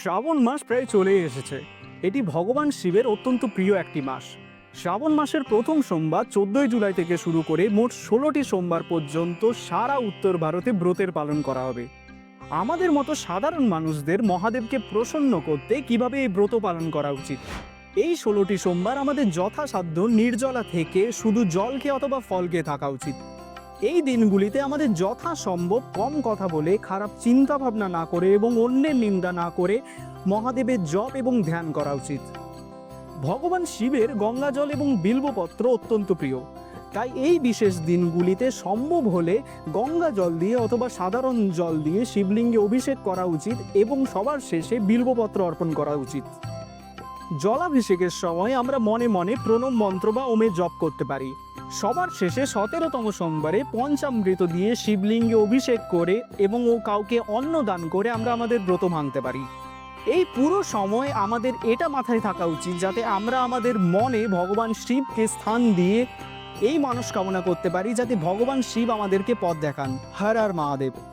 শ্রাবণ মাস প্রায় চলে এসেছে। এটি ভগবান শিবের অত্যন্ত প্রিয় একটি মাস। শ্রাবণ মাসের প্রথম সোমবার চোদ্দই জুলাই থেকে শুরু করে মোট ষোলোটি সোমবার পর্যন্ত সারা উত্তর ভারতে ব্রতের পালন করা হবে। আমাদের মতো সাধারণ মানুষদের মহাদেবকে প্রসন্ন করতে কীভাবে এই ব্রত পালন করা উচিত? এই ষোলোটি সোমবার আমাদের যথাসাধ্য নির্জলা থেকে শুধু জল খেয়ে অথবা ফল খেয়ে থাকা উচিত। এই দিনগুলিতে আমাদের যথাসম্ভব কম কথা বলে, খারাপ চিন্তা ভাবনা না করে এবং অন্যের নিন্দা না করে মহাদেবের জপ এবং ধ্যান করা উচিত। ভগবান শিবের গঙ্গা জল এবং বিল্বপত্র অত্যন্ত প্রিয়। তাই এই বিশেষ দিনগুলিতে সম্ভব হলে গঙ্গা জল দিয়ে অথবা সাধারণ জল দিয়ে শিবলিঙ্গে অভিষেক করা উচিত এবং সবার শেষে বিল্বপত্র অর্পণ করা উচিত। জলাভিষেকের সময় আমরা মনে মনে প্রণব মন্ত্র বা ওমে জপ করতে পারি। সবার শেষে সতেরোতম সোমবারে পঞ্চামৃত দিয়ে শিবলিঙ্গে অভিষেক করে এবং ও কাউকে অন্ন দান করে আমরা আমাদের ব্রত ভাঙতে পারি। এই পুরো সময় আমাদের এটা মাথায় থাকা উচিত যাতে আমরা আমাদের মনে ভগবান শিবকে স্থান দিয়ে এই মানস কামনা করতে পারি যাতে ভগবান শিব আমাদেরকে পথ দেখান। হর আর মহাদেব।